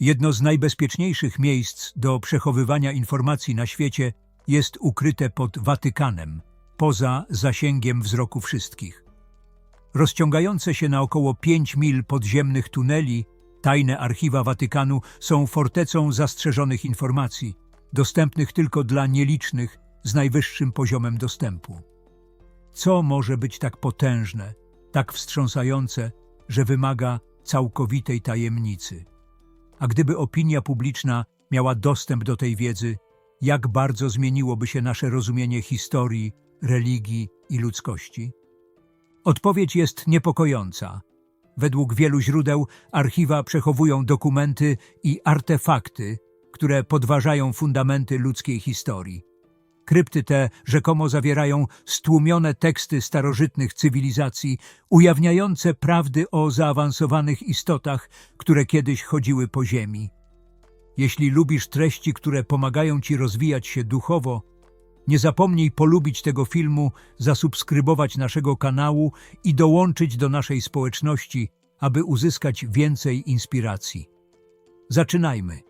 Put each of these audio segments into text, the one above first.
Jedno z najbezpieczniejszych miejsc do przechowywania informacji na świecie jest ukryte pod Watykanem, poza zasięgiem wzroku wszystkich. Rozciągające się na około 5 mil podziemnych tuneli, tajne archiwa Watykanu są fortecą zastrzeżonych informacji, dostępnych tylko dla nielicznych z najwyższym poziomem dostępu. Co może być tak potężne, tak wstrząsające, że wymaga całkowitej tajemnicy? A gdyby opinia publiczna miała dostęp do tej wiedzy, jak bardzo zmieniłoby się nasze rozumienie historii, religii i ludzkości? Odpowiedź jest niepokojąca. Według wielu źródeł archiwa przechowują dokumenty i artefakty, które podważają fundamenty ludzkiej historii. Krypty te rzekomo zawierają stłumione teksty starożytnych cywilizacji, ujawniające prawdy o zaawansowanych istotach, które kiedyś chodziły po ziemi. Jeśli lubisz treści, które pomagają ci rozwijać się duchowo, nie zapomnij polubić tego filmu, zasubskrybować naszego kanału i dołączyć do naszej społeczności, aby uzyskać więcej inspiracji. Zaczynajmy.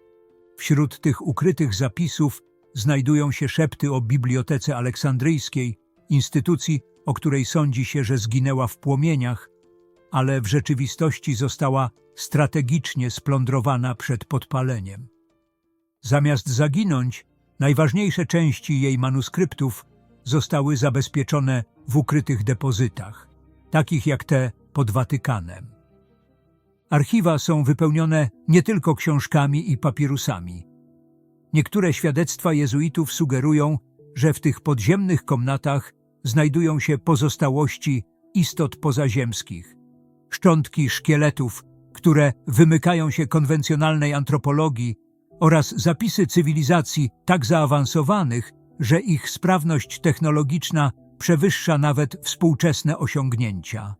Wśród tych ukrytych zapisów znajdują się szepty o Bibliotece Aleksandryjskiej, instytucji, o której sądzi się, że zginęła w płomieniach, ale w rzeczywistości została strategicznie splądrowana przed podpaleniem. Zamiast zaginąć, najważniejsze części jej manuskryptów zostały zabezpieczone w ukrytych depozytach, takich jak te pod Watykanem. Archiwa są wypełnione nie tylko książkami i papirusami. Niektóre świadectwa jezuitów sugerują, że w tych podziemnych komnatach znajdują się pozostałości istot pozaziemskich, szczątki szkieletów, które wymykają się konwencjonalnej antropologii oraz zapisy cywilizacji tak zaawansowanych, że ich sprawność technologiczna przewyższa nawet współczesne osiągnięcia.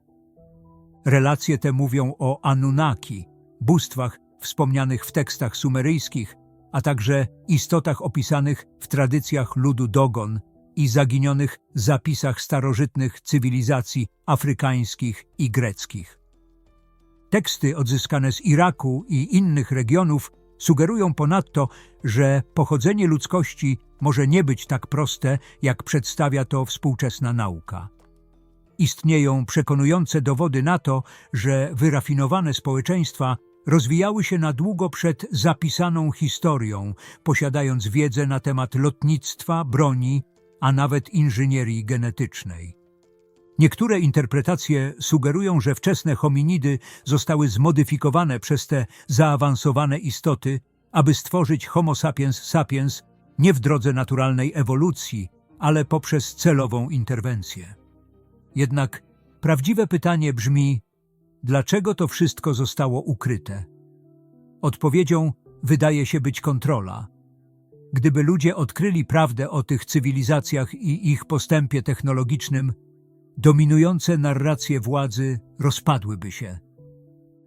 Relacje te mówią o Anunnaki, bóstwach wspomnianych w tekstach sumeryjskich, a także istotach opisanych w tradycjach ludu Dogon i zaginionych zapisach starożytnych cywilizacji afrykańskich i greckich. Teksty odzyskane z Iraku i innych regionów sugerują ponadto, że pochodzenie ludzkości może nie być tak proste, jak przedstawia to współczesna nauka. Istnieją przekonujące dowody na to, że wyrafinowane społeczeństwa rozwijały się na długo przed zapisaną historią, posiadając wiedzę na temat lotnictwa, broni, a nawet inżynierii genetycznej. Niektóre interpretacje sugerują, że wczesne hominidy zostały zmodyfikowane przez te zaawansowane istoty, aby stworzyć Homo sapiens sapiens nie w drodze naturalnej ewolucji, ale poprzez celową interwencję. Jednak prawdziwe pytanie brzmi, dlaczego to wszystko zostało ukryte? Odpowiedzią wydaje się być kontrola. Gdyby ludzie odkryli prawdę o tych cywilizacjach i ich postępie technologicznym, dominujące narracje władzy rozpadłyby się.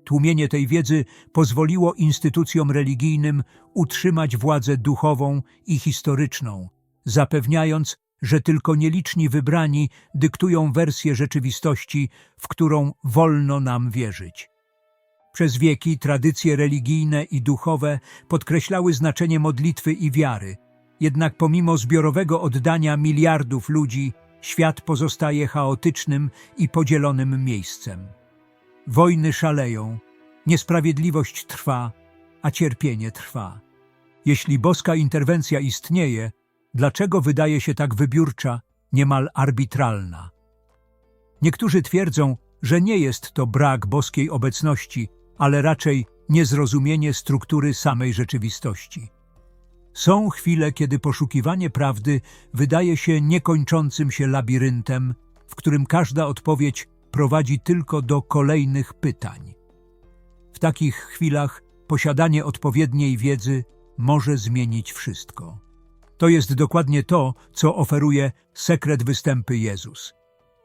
Tłumienie tej wiedzy pozwoliło instytucjom religijnym utrzymać władzę duchową i historyczną, zapewniając, że tylko nieliczni wybrani dyktują wersję rzeczywistości, w którą wolno nam wierzyć. Przez wieki tradycje religijne i duchowe podkreślały znaczenie modlitwy i wiary, jednak pomimo zbiorowego oddania miliardów ludzi, świat pozostaje chaotycznym i podzielonym miejscem. Wojny szaleją, niesprawiedliwość trwa, a cierpienie trwa. Jeśli boska interwencja istnieje, dlaczego wydaje się tak wybiórcza, niemal arbitralna? Niektórzy twierdzą, że nie jest to brak boskiej obecności, ale raczej niezrozumienie struktury samej rzeczywistości. Są chwile, kiedy poszukiwanie prawdy wydaje się niekończącym się labiryntem, w którym każda odpowiedź prowadzi tylko do kolejnych pytań. W takich chwilach posiadanie odpowiedniej wiedzy może zmienić wszystko. To jest dokładnie to, co oferuje sekret występy Jezus.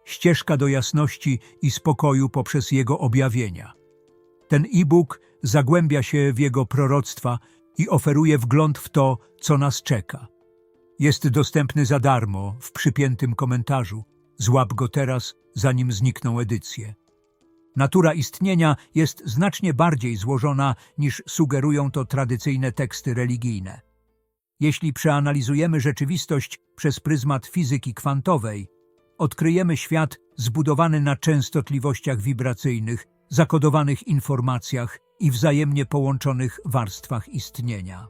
Ścieżka do jasności i spokoju poprzez Jego objawienia. Ten e-book zagłębia się w Jego proroctwa i oferuje wgląd w to, co nas czeka. Jest dostępny za darmo w przypiętym komentarzu. Złap go teraz, zanim znikną edycje. Natura istnienia jest znacznie bardziej złożona niż sugerują to tradycyjne teksty religijne. Jeśli przeanalizujemy rzeczywistość przez pryzmat fizyki kwantowej, odkryjemy świat zbudowany na częstotliwościach wibracyjnych, zakodowanych informacjach i wzajemnie połączonych warstwach istnienia.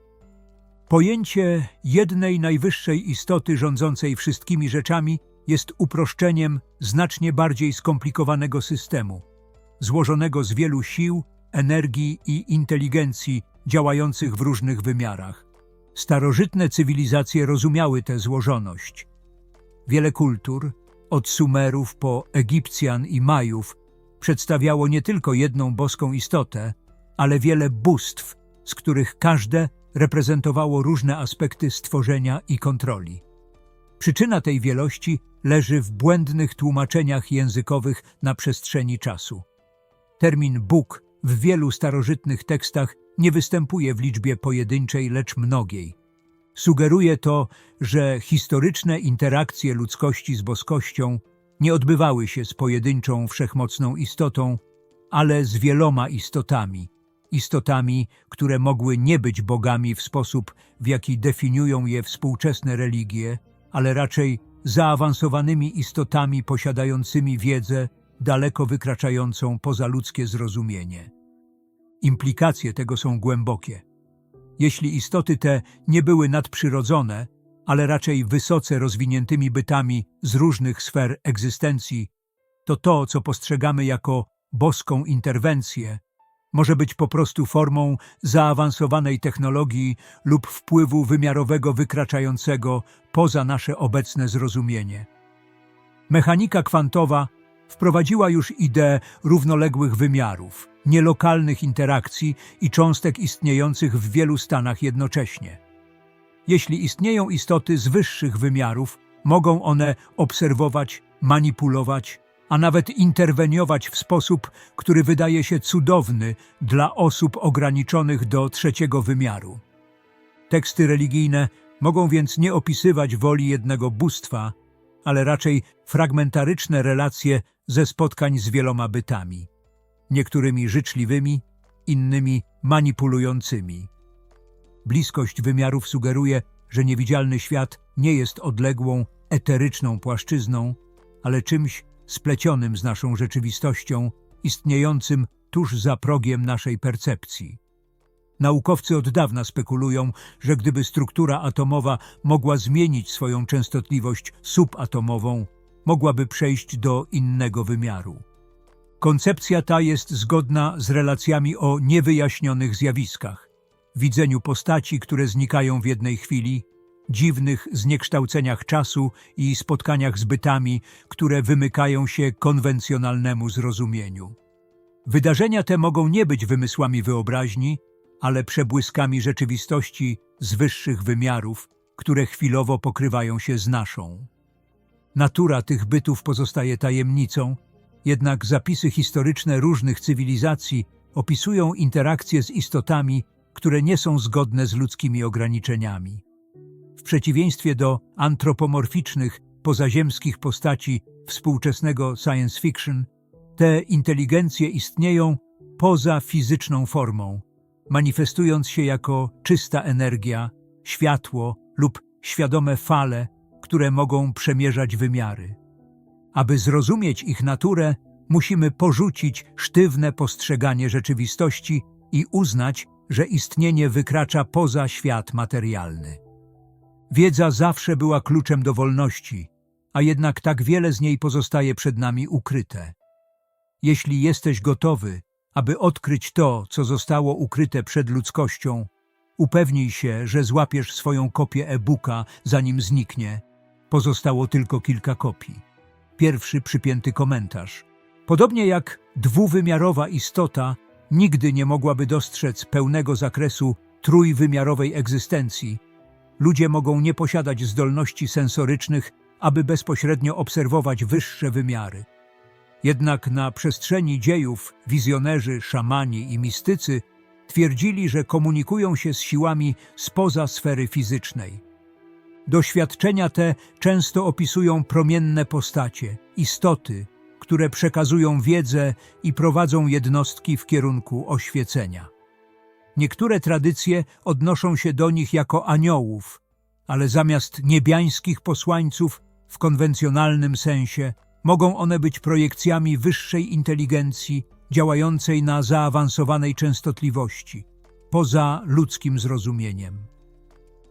Pojęcie jednej najwyższej istoty rządzącej wszystkimi rzeczami jest uproszczeniem znacznie bardziej skomplikowanego systemu, złożonego z wielu sił, energii i inteligencji działających w różnych wymiarach. Starożytne cywilizacje rozumiały tę złożoność. Wiele kultur, od Sumerów po Egipcjan i Majów, przedstawiało nie tylko jedną boską istotę, ale wiele bóstw, z których każde reprezentowało różne aspekty stworzenia i kontroli. Przyczyna tej wielości leży w błędnych tłumaczeniach językowych na przestrzeni czasu. Termin Bóg w wielu starożytnych tekstach nie występuje w liczbie pojedynczej, lecz mnogiej. Sugeruje to, że historyczne interakcje ludzkości z boskością nie odbywały się z pojedynczą wszechmocną istotą, ale z wieloma istotami, istotami, które mogły nie być bogami w sposób, w jaki definiują je współczesne religie, ale raczej zaawansowanymi istotami posiadającymi wiedzę daleko wykraczającą poza ludzkie zrozumienie. Implikacje tego są głębokie. Jeśli istoty te nie były nadprzyrodzone, ale raczej wysoce rozwiniętymi bytami z różnych sfer egzystencji, to to, co postrzegamy jako boską interwencję, może być po prostu formą zaawansowanej technologii lub wpływu wymiarowego wykraczającego poza nasze obecne zrozumienie. Mechanika kwantowa wprowadziła już ideę równoległych wymiarów, nielokalnych interakcji i cząstek istniejących w wielu stanach jednocześnie. Jeśli istnieją istoty z wyższych wymiarów, mogą one obserwować, manipulować, a nawet interweniować w sposób, który wydaje się cudowny dla osób ograniczonych do trzeciego wymiaru. Teksty religijne mogą więc nie opisywać woli jednego bóstwa, ale raczej fragmentaryczne relacje ze spotkań z wieloma bytami, niektórymi życzliwymi, innymi manipulującymi. Bliskość wymiarów sugeruje, że niewidzialny świat nie jest odległą, eteryczną płaszczyzną, ale czymś splecionym z naszą rzeczywistością, istniejącym tuż za progiem naszej percepcji. Naukowcy od dawna spekulują, że gdyby struktura atomowa mogła zmienić swoją częstotliwość subatomową, mogłaby przejść do innego wymiaru. Koncepcja ta jest zgodna z relacjami o niewyjaśnionych zjawiskach, widzeniu postaci, które znikają w jednej chwili, dziwnych zniekształceniach czasu i spotkaniach z bytami, które wymykają się konwencjonalnemu zrozumieniu. Wydarzenia te mogą nie być wymysłami wyobraźni, ale przebłyskami rzeczywistości z wyższych wymiarów, które chwilowo pokrywają się z naszą. Natura tych bytów pozostaje tajemnicą, jednak zapisy historyczne różnych cywilizacji opisują interakcje z istotami, które nie są zgodne z ludzkimi ograniczeniami. W przeciwieństwie do antropomorficznych, pozaziemskich postaci współczesnego science fiction, te inteligencje istnieją poza fizyczną formą, manifestując się jako czysta energia, światło lub świadome fale, które mogą przemierzać wymiary. Aby zrozumieć ich naturę, musimy porzucić sztywne postrzeganie rzeczywistości i uznać, że istnienie wykracza poza świat materialny. Wiedza zawsze była kluczem do wolności, a jednak tak wiele z niej pozostaje przed nami ukryte. Jeśli jesteś gotowy, aby odkryć to, co zostało ukryte przed ludzkością, upewnij się, że złapiesz swoją kopię e-booka, zanim zniknie. Pozostało tylko kilka kopii. Pierwszy przypięty komentarz. Podobnie jak dwuwymiarowa istota nigdy nie mogłaby dostrzec pełnego zakresu trójwymiarowej egzystencji, ludzie mogą nie posiadać zdolności sensorycznych, aby bezpośrednio obserwować wyższe wymiary. Jednak na przestrzeni dziejów wizjonerzy, szamani i mistycy twierdzili, że komunikują się z siłami spoza sfery fizycznej. Doświadczenia te często opisują promienne postacie, istoty, które przekazują wiedzę i prowadzą jednostki w kierunku oświecenia. Niektóre tradycje odnoszą się do nich jako aniołów, ale zamiast niebiańskich posłańców w konwencjonalnym sensie mogą one być projekcjami wyższej inteligencji działającej na zaawansowanej częstotliwości, poza ludzkim zrozumieniem.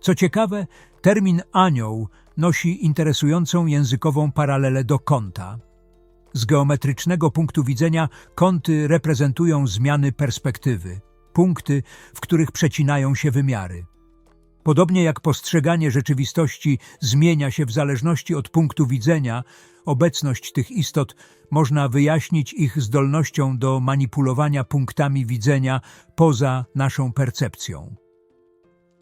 Co ciekawe, termin anioł nosi interesującą językową paralelę do kąta. Z geometrycznego punktu widzenia kąty reprezentują zmiany perspektywy, punkty, w których przecinają się wymiary. Podobnie jak postrzeganie rzeczywistości zmienia się w zależności od punktu widzenia, obecność tych istot można wyjaśnić ich zdolnością do manipulowania punktami widzenia poza naszą percepcją.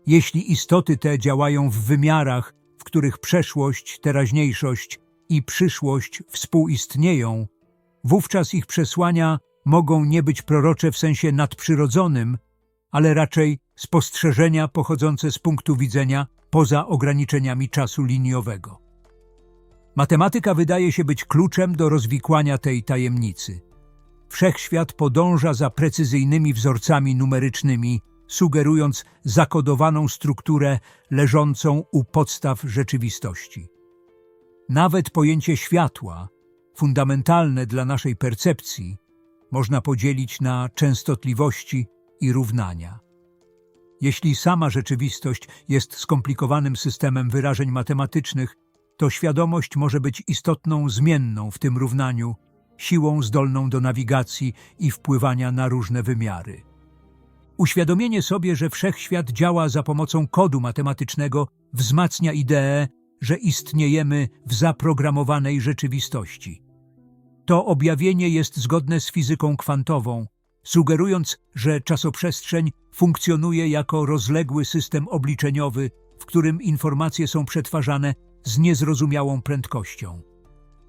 Jeśli istoty te działają w wymiarach, w których przeszłość, teraźniejszość i przyszłość współistnieją, wówczas ich przesłania mogą nie być prorocze w sensie nadprzyrodzonym, ale raczej spostrzeżenia pochodzące z punktu widzenia poza ograniczeniami czasu liniowego. Matematyka wydaje się być kluczem do rozwikłania tej tajemnicy. Wszechświat podąża za precyzyjnymi wzorcami numerycznymi, sugerując zakodowaną strukturę leżącą u podstaw rzeczywistości. Nawet pojęcie światła, fundamentalne dla naszej percepcji, można podzielić na częstotliwości i równania. Jeśli sama rzeczywistość jest skomplikowanym systemem wyrażeń matematycznych, to świadomość może być istotną zmienną w tym równaniu, siłą zdolną do nawigacji i wpływania na różne wymiary. Uświadomienie sobie, że wszechświat działa za pomocą kodu matematycznego, wzmacnia ideę, że istniejemy w zaprogramowanej rzeczywistości. To objawienie jest zgodne z fizyką kwantową, sugerując, że czasoprzestrzeń funkcjonuje jako rozległy system obliczeniowy, w którym informacje są przetwarzane z niezrozumiałą prędkością.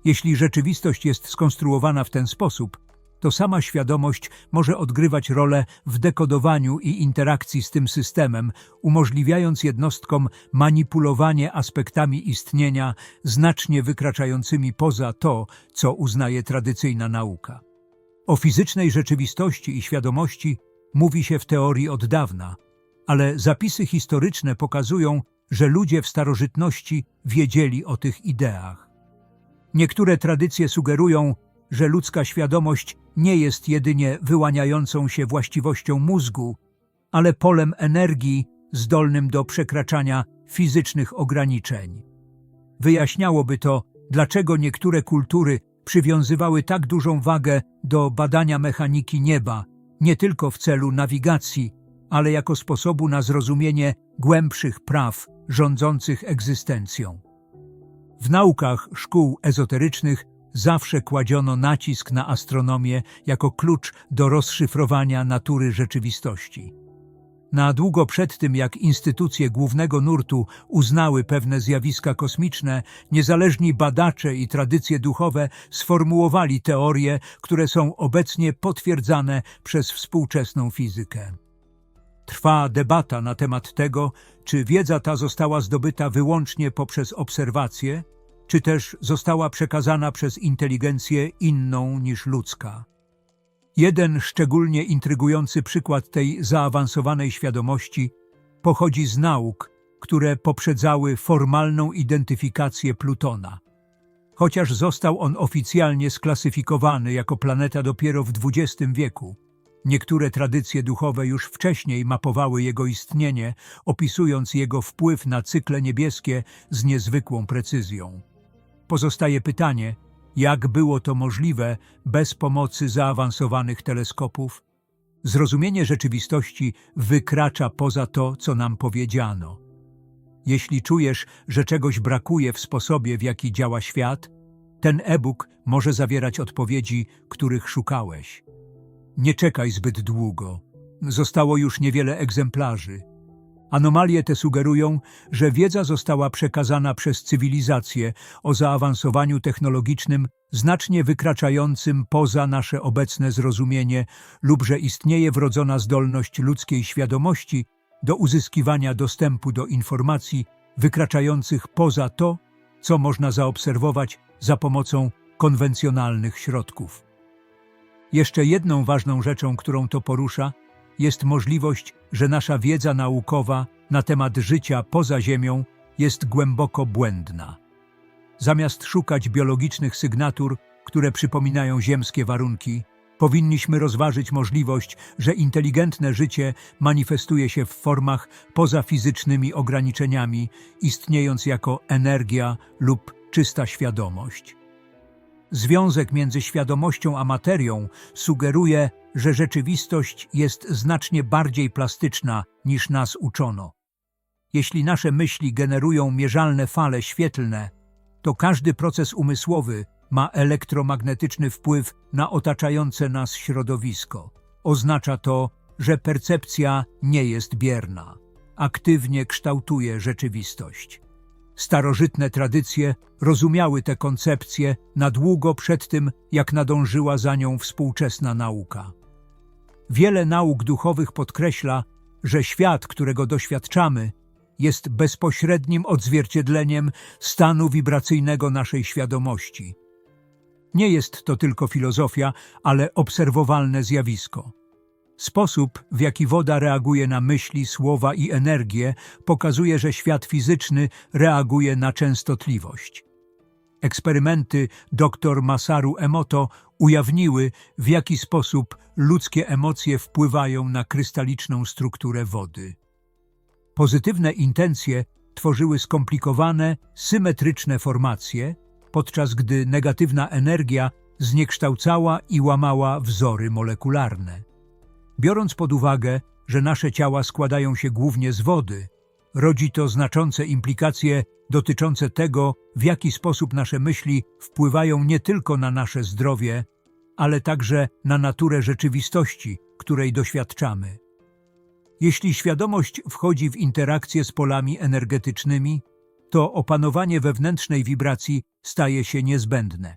Jeśli rzeczywistość jest skonstruowana w ten sposób, to sama świadomość może odgrywać rolę w dekodowaniu i interakcji z tym systemem, umożliwiając jednostkom manipulowanie aspektami istnienia znacznie wykraczającymi poza to, co uznaje tradycyjna nauka. O fizycznej rzeczywistości i świadomości mówi się w teorii od dawna, ale zapisy historyczne pokazują, że ludzie w starożytności wiedzieli o tych ideach. Niektóre tradycje sugerują, że ludzka świadomość nie jest jedynie wyłaniającą się właściwością mózgu, ale polem energii zdolnym do przekraczania fizycznych ograniczeń. Wyjaśniałoby to, dlaczego niektóre kultury przywiązywały tak dużą wagę do badania mechaniki nieba, nie tylko w celu nawigacji, ale jako sposobu na zrozumienie głębszych praw rządzących egzystencją. W naukach szkół ezoterycznych zawsze kładziono nacisk na astronomię jako klucz do rozszyfrowania natury rzeczywistości. Na długo przed tym, jak instytucje głównego nurtu uznały pewne zjawiska kosmiczne, niezależni badacze i tradycje duchowe sformułowali teorie, które są obecnie potwierdzane przez współczesną fizykę. Trwa debata na temat tego, czy wiedza ta została zdobyta wyłącznie poprzez obserwacje, czy też została przekazana przez inteligencję inną niż ludzka. Jeden szczególnie intrygujący przykład tej zaawansowanej świadomości pochodzi z nauk, które poprzedzały formalną identyfikację Plutona. Chociaż został on oficjalnie sklasyfikowany jako planeta dopiero w XX wieku, niektóre tradycje duchowe już wcześniej mapowały jego istnienie, opisując jego wpływ na cykle niebieskie z niezwykłą precyzją. Pozostaje pytanie, jak było to możliwe bez pomocy zaawansowanych teleskopów? Zrozumienie rzeczywistości wykracza poza to, co nam powiedziano. Jeśli czujesz, że czegoś brakuje w sposobie, w jaki działa świat, ten e-book może zawierać odpowiedzi, których szukałeś. Nie czekaj zbyt długo. Zostało już niewiele egzemplarzy. Anomalie te sugerują, że wiedza została przekazana przez cywilizację o zaawansowaniu technologicznym znacznie wykraczającym poza nasze obecne zrozumienie lub że istnieje wrodzona zdolność ludzkiej świadomości do uzyskiwania dostępu do informacji wykraczających poza to, co można zaobserwować za pomocą konwencjonalnych środków. Jeszcze jedną ważną rzeczą, którą to porusza, jest możliwość, że nasza wiedza naukowa na temat życia poza Ziemią jest głęboko błędna. Zamiast szukać biologicznych sygnatur, które przypominają ziemskie warunki, powinniśmy rozważyć możliwość, że inteligentne życie manifestuje się w formach poza fizycznymi ograniczeniami, istniejąc jako energia lub czysta świadomość. Związek między świadomością a materią sugeruje, że rzeczywistość jest znacznie bardziej plastyczna niż nas uczono. Jeśli nasze myśli generują mierzalne fale świetlne, to każdy proces umysłowy ma elektromagnetyczny wpływ na otaczające nas środowisko. Oznacza to, że percepcja nie jest bierna. Aktywnie kształtuje rzeczywistość. Starożytne tradycje rozumiały tę koncepcję na długo przed tym, jak nadążyła za nią współczesna nauka. Wiele nauk duchowych podkreśla, że świat, którego doświadczamy, jest bezpośrednim odzwierciedleniem stanu wibracyjnego naszej świadomości. Nie jest to tylko filozofia, ale obserwowalne zjawisko. Sposób, w jaki woda reaguje na myśli, słowa i energię, pokazuje, że świat fizyczny reaguje na częstotliwość. Eksperymenty dr Masaru Emoto ujawniły, w jaki sposób ludzkie emocje wpływają na krystaliczną strukturę wody. Pozytywne intencje tworzyły skomplikowane, symetryczne formacje, podczas gdy negatywna energia zniekształcała i łamała wzory molekularne. Biorąc pod uwagę, że nasze ciała składają się głównie z wody, rodzi to znaczące implikacje dotyczące tego, w jaki sposób nasze myśli wpływają nie tylko na nasze zdrowie, ale także na naturę rzeczywistości, której doświadczamy. Jeśli świadomość wchodzi w interakcję z polami energetycznymi, to opanowanie wewnętrznej wibracji staje się niezbędne.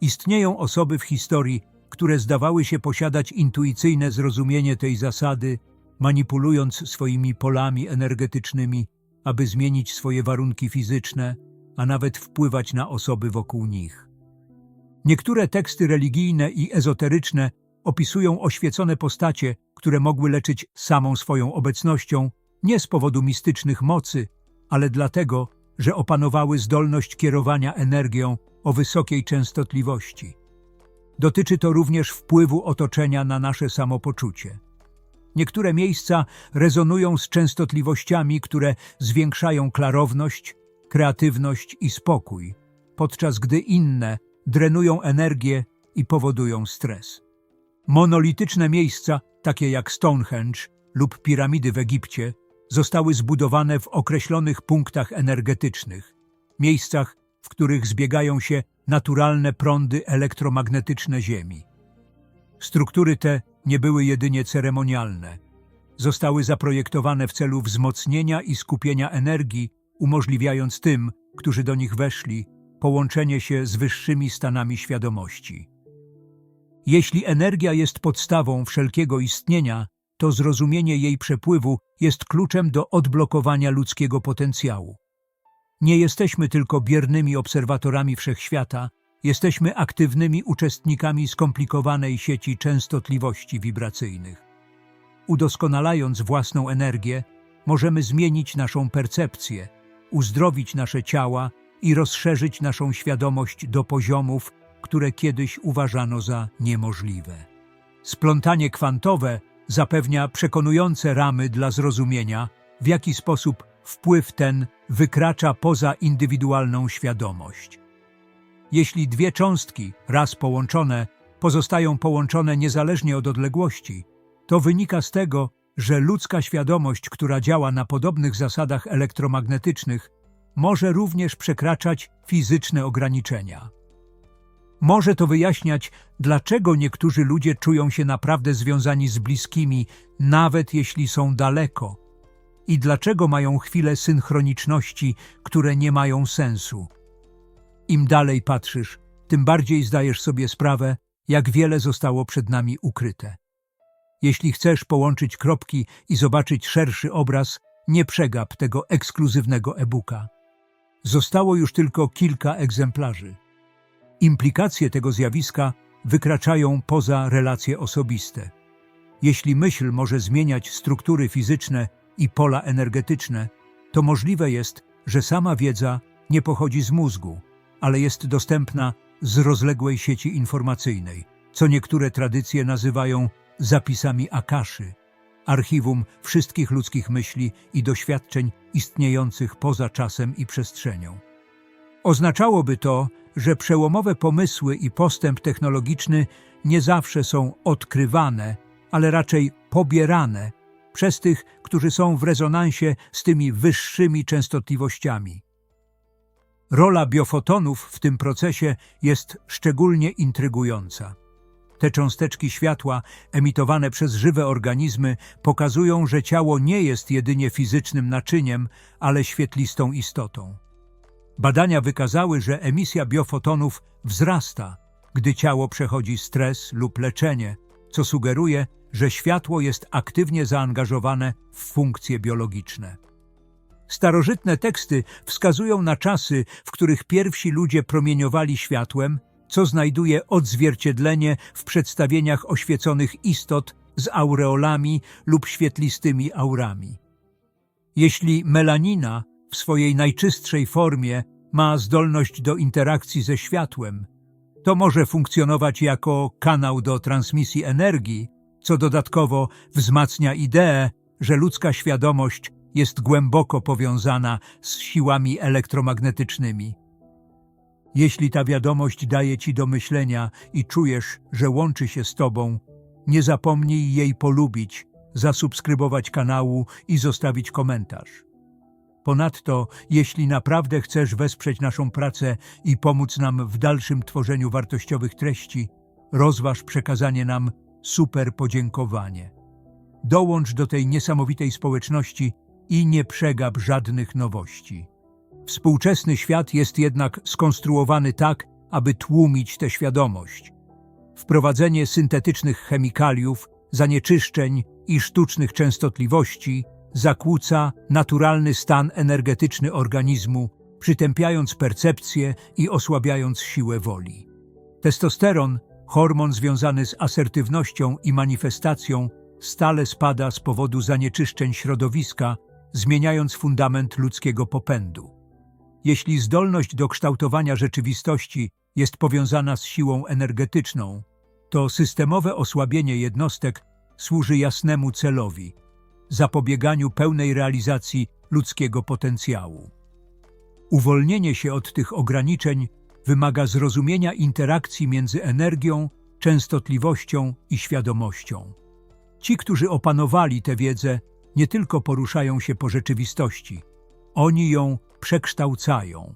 Istnieją osoby w historii, które zdawały się posiadać intuicyjne zrozumienie tej zasady, manipulując swoimi polami energetycznymi, aby zmienić swoje warunki fizyczne, a nawet wpływać na osoby wokół nich. Niektóre teksty religijne i ezoteryczne opisują oświecone postacie, które mogły leczyć samą swoją obecnością, nie z powodu mistycznych mocy, ale dlatego, że opanowały zdolność kierowania energią o wysokiej częstotliwości. Dotyczy to również wpływu otoczenia na nasze samopoczucie. Niektóre miejsca rezonują z częstotliwościami, które zwiększają klarowność, kreatywność i spokój, podczas gdy inne drenują energię i powodują stres. Monolityczne miejsca, takie jak Stonehenge lub piramidy w Egipcie, zostały zbudowane w określonych punktach energetycznych, miejscach, w których zbiegają się naturalne prądy elektromagnetyczne Ziemi. Struktury te nie były jedynie ceremonialne. Zostały zaprojektowane w celu wzmocnienia i skupienia energii, umożliwiając tym, którzy do nich weszli, połączenie się z wyższymi stanami świadomości. Jeśli energia jest podstawą wszelkiego istnienia, to zrozumienie jej przepływu jest kluczem do odblokowania ludzkiego potencjału. Nie jesteśmy tylko biernymi obserwatorami wszechświata, jesteśmy aktywnymi uczestnikami skomplikowanej sieci częstotliwości wibracyjnych. Udoskonalając własną energię, możemy zmienić naszą percepcję, uzdrowić nasze ciała i rozszerzyć naszą świadomość do poziomów, które kiedyś uważano za niemożliwe. Splątanie kwantowe zapewnia przekonujące ramy dla zrozumienia, w jaki sposób wpływ ten wykracza poza indywidualną świadomość. Jeśli dwie cząstki, raz połączone, pozostają połączone niezależnie od odległości, to wynika z tego, że ludzka świadomość, która działa na podobnych zasadach elektromagnetycznych, może również przekraczać fizyczne ograniczenia. Może to wyjaśniać, dlaczego niektórzy ludzie czują się naprawdę związani z bliskimi, nawet jeśli są daleko, i dlaczego mają chwile synchroniczności, które nie mają sensu. Im dalej patrzysz, tym bardziej zdajesz sobie sprawę, jak wiele zostało przed nami ukryte. Jeśli chcesz połączyć kropki i zobaczyć szerszy obraz, nie przegap tego ekskluzywnego e-booka. Zostało już tylko kilka egzemplarzy. Implikacje tego zjawiska wykraczają poza relacje osobiste. Jeśli myśl może zmieniać struktury fizyczne i pola energetyczne, to możliwe jest, że sama wiedza nie pochodzi z mózgu, ale jest dostępna z rozległej sieci informacyjnej, co niektóre tradycje nazywają zapisami Akaszy, archiwum wszystkich ludzkich myśli i doświadczeń istniejących poza czasem i przestrzenią. Oznaczałoby to, że przełomowe pomysły i postęp technologiczny nie zawsze są odkrywane, ale raczej pobierane przez tych, którzy są w rezonansie z tymi wyższymi częstotliwościami. Rola biofotonów w tym procesie jest szczególnie intrygująca. Te cząsteczki światła emitowane przez żywe organizmy pokazują, że ciało nie jest jedynie fizycznym naczyniem, ale świetlistą istotą. Badania wykazały, że emisja biofotonów wzrasta, gdy ciało przechodzi stres lub leczenie, co sugeruje, że światło jest aktywnie zaangażowane w funkcje biologiczne. Starożytne teksty wskazują na czasy, w których pierwsi ludzie promieniowali światłem, co znajduje odzwierciedlenie w przedstawieniach oświeconych istot z aureolami lub świetlistymi aurami. Jeśli melanina w swojej najczystszej formie ma zdolność do interakcji ze światłem, to może funkcjonować jako kanał do transmisji energii, co dodatkowo wzmacnia ideę, że ludzka świadomość jest głęboko powiązana z siłami elektromagnetycznymi. Jeśli ta wiadomość daje ci do myślenia i czujesz, że łączy się z tobą, nie zapomnij jej polubić, zasubskrybować kanału i zostawić komentarz. Ponadto, jeśli naprawdę chcesz wesprzeć naszą pracę i pomóc nam w dalszym tworzeniu wartościowych treści, rozważ przekazanie nam super podziękowanie. Dołącz do tej niesamowitej społeczności i nie przegap żadnych nowości. Współczesny świat jest jednak skonstruowany tak, aby tłumić tę świadomość. Wprowadzenie syntetycznych chemikaliów, zanieczyszczeń i sztucznych częstotliwości zakłóca naturalny stan energetyczny organizmu, przytępiając percepcję i osłabiając siłę woli. Testosteron, hormon związany z asertywnością i manifestacją, stale spada z powodu zanieczyszczeń środowiska, zmieniając fundament ludzkiego popędu. Jeśli zdolność do kształtowania rzeczywistości jest powiązana z siłą energetyczną, to systemowe osłabienie jednostek służy jasnemu celowi zapobieganiu pełnej realizacji ludzkiego potencjału. Uwolnienie się od tych ograniczeń wymaga zrozumienia interakcji między energią, częstotliwością i świadomością. Ci, którzy opanowali tę wiedzę, nie tylko poruszają się po rzeczywistości, oni ją przekształcają.